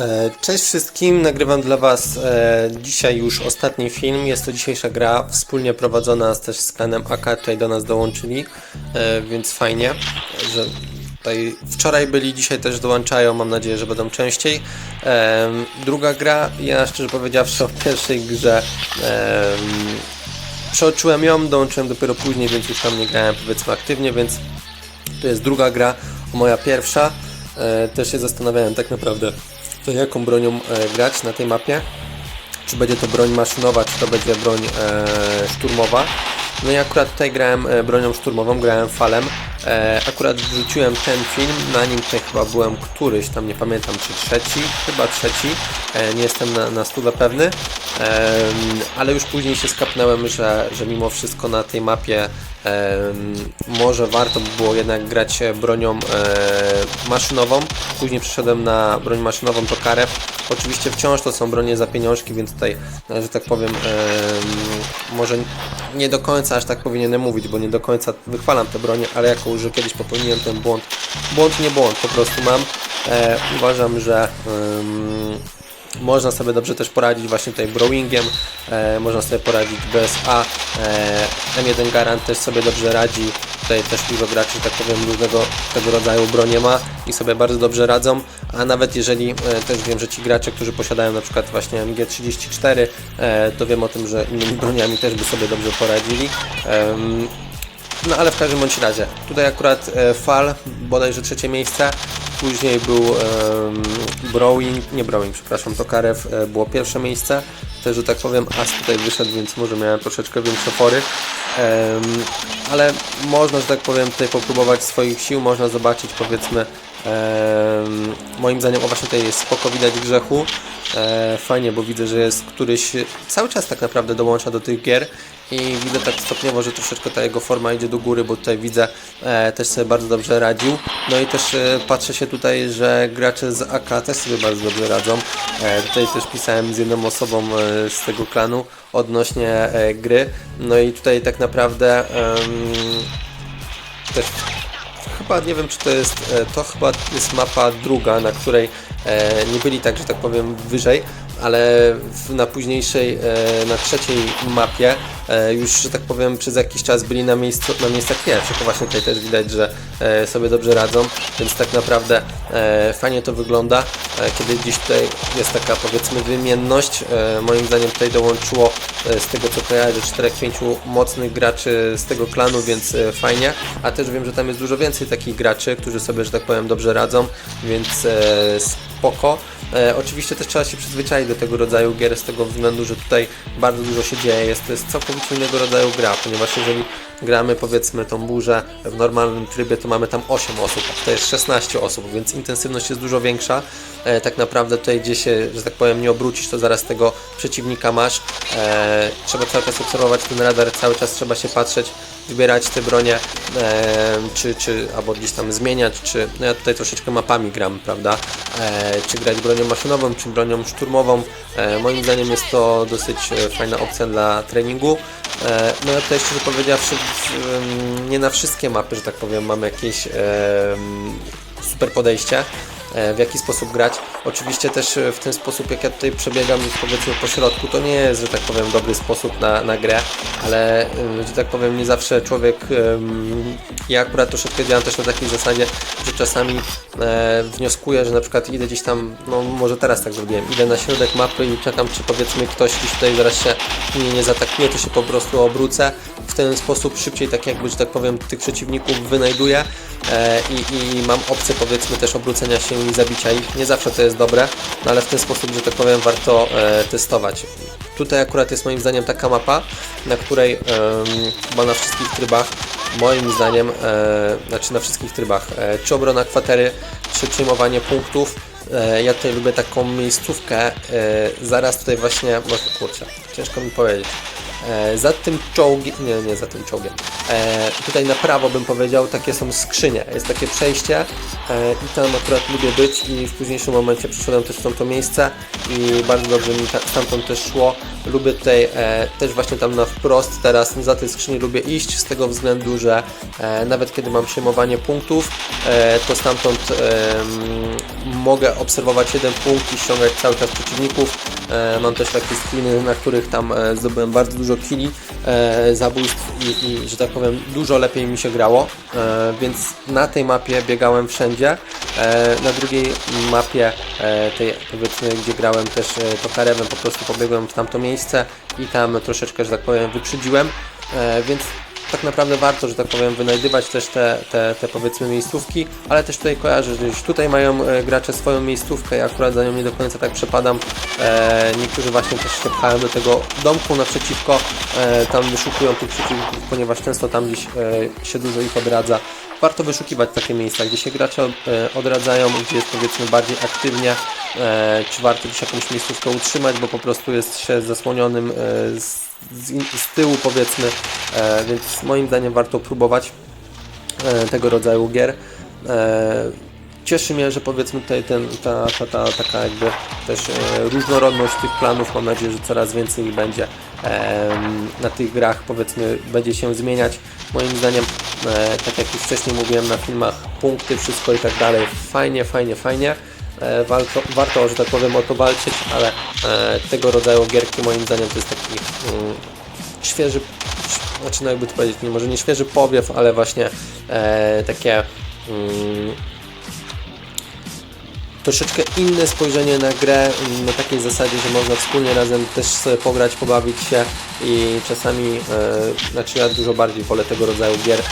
E, Cześć wszystkim, nagrywam dla Was e, dzisiaj już ostatni film. Jest to dzisiejsza gra wspólnie prowadzona też z klanem AK, tutaj do nas dołączyli, e, więc fajnie, że tutaj wczoraj byli, dzisiaj też dołączają, mam nadzieję, że będą częściej. Druga gra, ja szczerze powiedziawszy o pierwszej grze przeoczyłem ją, dołączyłem dopiero później, więc już tam nie grałem powiedzmy aktywnie, więc to jest druga gra, moja pierwsza. Też się zastanawiałem tak naprawdę, to jaką bronią e, grać na tej mapie. Czy będzie to broń maszynowa, czy to będzie broń e, szturmowa. No i akurat tutaj grałem e, bronią szturmową, grałem falem. Akurat wrzuciłem ten film, na nim tutaj chyba byłem któryś, tam nie pamiętam czy trzeci, chyba trzeci, nie jestem na, na pewny, ale już później się skapnąłem, że, że mimo wszystko na tej mapie może warto by było jednak grać bronią e, maszynową. Później przeszedłem na broń maszynową, to karew. Oczywiście wciąż to są bronie za pieniążki, więc tutaj, e, że tak powiem, em, może nie do końca aż tak powinienem mówić, bo nie do końca wychwalam te bronie, ale jako już kiedyś popełniłem ten błąd, błąd nie błąd, po prostu mam. E, uważam, że można sobie dobrze też poradzić właśnie tutaj Browingiem, e, można sobie poradzić BSA, e, M1 Garant też sobie dobrze radzi, tutaj też dużo graczy, tak powiem, różnego tego rodzaju bronie ma i sobie bardzo dobrze radzą, a nawet jeżeli e, też wiem, że ci gracze, którzy posiadają na przykład właśnie MG34, e, to wiem o tym, że innymi broniami też by sobie dobrze poradzili. Em, no ale w każdym bądź razie, tutaj akurat e, Fal, bodajże trzecie miejsce, później był em, Browing, nie Browing, przepraszam, Tokarew e, było pierwsze miejsce, też, że tak powiem, As tutaj wyszedł, więc może miałem troszeczkę większe fory, Em, ale można, że tak powiem, tutaj popróbować swoich sił, można zobaczyć powiedzmy Em, moim zdaniem o właśnie tutaj jest spoko widać grzechu. E, fajnie, bo widzę, że jest któryś cały czas tak naprawdę dołącza do tych gier i widzę tak stopniowo, że troszeczkę ta jego forma idzie do góry, bo tutaj widzę e, też sobie bardzo dobrze radził. No i też e, patrzę się tutaj, że gracze z AK też sobie bardzo dobrze radzą. E, tutaj też pisałem z jedną osobą e, z tego klanu odnośnie e, gry. No i tutaj tak naprawdę em, też chyba nie wiem czy to jest, e, to chyba jest mapa druga, na której e, nie byli tak, że tak powiem wyżej, ale na późniejszej, e, na trzeciej mapie już, że tak powiem, przez jakiś czas byli na, miejscu, na miejscach pierwszych. Właśnie tutaj też widać, że sobie dobrze radzą, więc tak naprawdę fajnie to wygląda, kiedy gdzieś tutaj jest taka powiedzmy wymienność. Moim zdaniem tutaj dołączyło z tego co kojarzę 4-5 mocnych graczy z tego klanu, więc e, fajnie, a też wiem, że tam jest dużo więcej takich graczy, którzy sobie, że tak powiem, dobrze radzą, więc e, spoko. E, oczywiście też trzeba się przyzwyczaić do tego rodzaju gier z tego względu, że tutaj bardzo dużo się dzieje, jest to jest całkowicie innego rodzaju gra, ponieważ jeżeli gramy powiedzmy tą burzę w normalnym trybie, to mamy tam 8 osób, a tutaj jest 16 osób, więc intensywność jest dużo większa. E, tak naprawdę tutaj gdzie się, że tak powiem, nie obrócisz, to zaraz tego przeciwnika masz. E, trzeba cały czas obserwować ten radar, cały czas trzeba się patrzeć, wybierać te bronie, e, czy, czy albo gdzieś tam zmieniać, czy no ja tutaj troszeczkę mapami gram, prawda? E, czy grać bronią maszynową, czy bronią szturmową. E, moim zdaniem jest to dosyć e, fajna opcja dla treningu. E, no ja tutaj szczerze powiedziawszy, nie na wszystkie mapy, że tak powiem, mam jakieś em, super podejście e, w jaki sposób grać. Oczywiście też e, w ten sposób, jak ja tutaj przebiegam powiedzmy po środku, to nie jest, że tak powiem, dobry sposób na, na grę, ale e, że tak powiem, nie zawsze człowiek, ja akurat troszeczkę działam też na takiej zasadzie, że czasami e, wnioskuję, że na przykład idę gdzieś tam, no może teraz tak zrobiłem, idę na środek mapy i czekam, czy powiedzmy ktoś gdzieś tutaj zaraz się nie zaatakuje, to się po prostu obrócę. W ten sposób szybciej, tak jakby, że tak powiem, tych przeciwników wynajduję e, i, i mam opcję powiedzmy też obrócenia się i zabicia ich. Nie zawsze to jest dobre, no ale w ten sposób, że tak powiem, warto e, testować. Tutaj akurat jest moim zdaniem taka mapa, na której em, chyba na wszystkich trybach, moim zdaniem, e, znaczy na wszystkich trybach, e, czy obrona kwatery, czy przejmowanie punktów, e, ja tutaj lubię taką miejscówkę, e, zaraz tutaj właśnie, no kurczę, ciężko mi powiedzieć. E, za tym czołgiem, nie, nie za tym czołgiem, e, tutaj na prawo bym powiedział, takie są skrzynie, jest takie przejście e, i tam akurat lubię być i w późniejszym momencie przyszedłem też w tamto miejsce i bardzo dobrze mi ta, stamtąd też szło. Lubię tutaj e, też właśnie tam na wprost teraz za tej skrzyni lubię iść z tego względu, że e, nawet kiedy mam przejmowanie punktów, e, to stamtąd em, mogę obserwować jeden punkt i ściągać cały czas przeciwników. E, mam też takie screeny, na których tam e, zdobyłem bardzo dużo killi, e, zabójstw i, i, że tak powiem, dużo lepiej mi się grało, e, więc na tej mapie biegałem wszędzie. E, na drugiej mapie, e, tej powiedzmy, gdzie grałem też Tokarewem, po prostu pobiegłem w tamto miejsce i tam troszeczkę, że tak powiem, wyprzedziłem, więc tak naprawdę warto, że tak powiem, wynajdywać też te, te, te powiedzmy miejscówki, ale też tutaj kojarzę, że już tutaj mają e, gracze swoją miejscówkę, ja akurat za nią nie do końca tak przepadam. E, niektórzy właśnie też się pchają do tego domku naprzeciwko, e, tam wyszukują tych przeciwników, ponieważ często tam gdzieś e, się dużo ich odradza. Warto wyszukiwać takie miejsca, gdzie się gracze e, odradzają, gdzie jest powiedzmy bardziej aktywnie, e, czy warto gdzieś jakąś miejscówkę utrzymać, bo po prostu jest się zasłonionym e, z, z, z tyłu powiedzmy, e, więc moim zdaniem warto próbować e, tego rodzaju gier. E, Cieszy mnie, że powiedzmy tutaj ten, ta, ta, ta taka jakby też e, różnorodność tych planów, mam nadzieję, że coraz więcej ich będzie em, na tych grach powiedzmy będzie się zmieniać. Moim zdaniem, e, tak jak już wcześniej mówiłem na filmach, punkty, wszystko i tak dalej, fajnie, fajnie, fajnie. E, warto, warto, że tak powiem, o to walczyć, ale e, tego rodzaju gierki moim zdaniem to jest taki mm, świeży, znaczy no jakby to powiedzieć, nie, może nie świeży powiew, ale właśnie e, takie mm, troszeczkę inne spojrzenie na grę, mm, na takiej zasadzie, że można wspólnie razem też sobie pograć, pobawić się i czasami, e, znaczy ja dużo bardziej wolę tego rodzaju gier,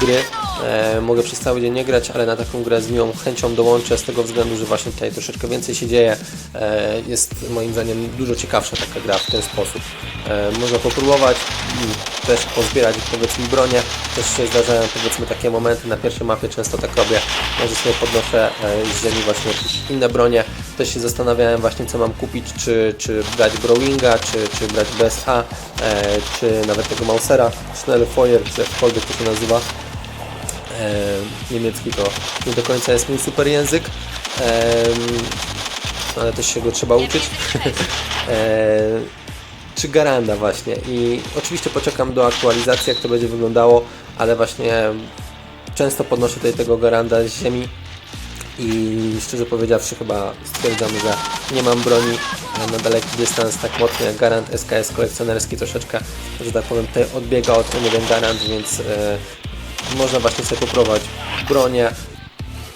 gry. E, mogę przez cały dzień nie grać, ale na taką grę z miłą chęcią dołączę z tego względu, że właśnie tutaj troszeczkę więcej się dzieje. E, jest moim zdaniem dużo ciekawsza taka gra w ten sposób. E, można popróbować, mm, też pozbierać powiedzmy bronię. Też się zdarzają powiedzmy takie momenty na pierwszej mapie, często tak robię, że sobie podnoszę e, z ziemi właśnie jakieś inne bronie. Też się zastanawiałem właśnie co mam kupić, czy, czy brać Browinga, czy, czy brać BSA, e, czy nawet tego Mausera, Schnellfeuer, czy jakkolwiek to się nazywa. E, niemiecki to nie do końca jest mój super język, ale też się go trzeba uczyć. e, czy Garanda właśnie i oczywiście poczekam do aktualizacji jak to będzie wyglądało, ale właśnie często podnoszę tutaj tego Garanda z ziemi i szczerze powiedziawszy chyba stwierdzam, że nie mam broni na daleki dystans tak mocno jak Garant SKS kolekcjonerski troszeczkę, że tak powiem tutaj odbiega od ten Garant, więc e, można właśnie sobie popróbować bronię,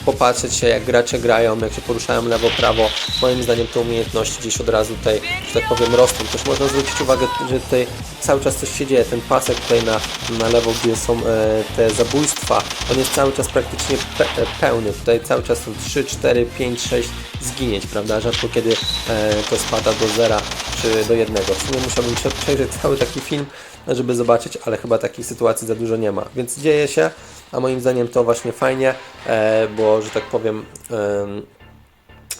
popatrzeć się jak gracze grają, jak się poruszają lewo, prawo. Moim zdaniem te umiejętności gdzieś od razu tutaj, że tak powiem, rosną. Też można zwrócić uwagę, że tutaj cały czas coś się dzieje. Ten pasek tutaj na, na lewo, gdzie są e, te zabójstwa, on jest cały czas praktycznie pe, e, pełny. Tutaj cały czas są 3, 4, 5, 6 zginięć, prawda? Rzadko kiedy e, to spada do zera czy do jednego. W sumie musiałbym prze- przejrzeć cały taki film, żeby zobaczyć, ale chyba takich sytuacji za dużo nie ma. Więc dzieje się, a moim zdaniem to właśnie fajnie, e, bo że tak powiem em,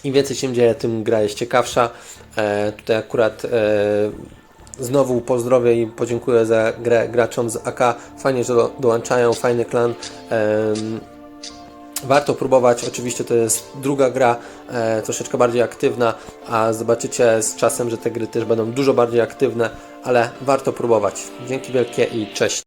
im więcej się dzieje, tym gra jest ciekawsza. E, tutaj akurat e, znowu pozdrowię i podziękuję za grę graczom z AK. Fajnie, że do, dołączają, fajny klan. Warto próbować, oczywiście to jest druga gra, e, troszeczkę bardziej aktywna, a zobaczycie z czasem, że te gry też będą dużo bardziej aktywne, ale warto próbować. Dzięki wielkie i cześć.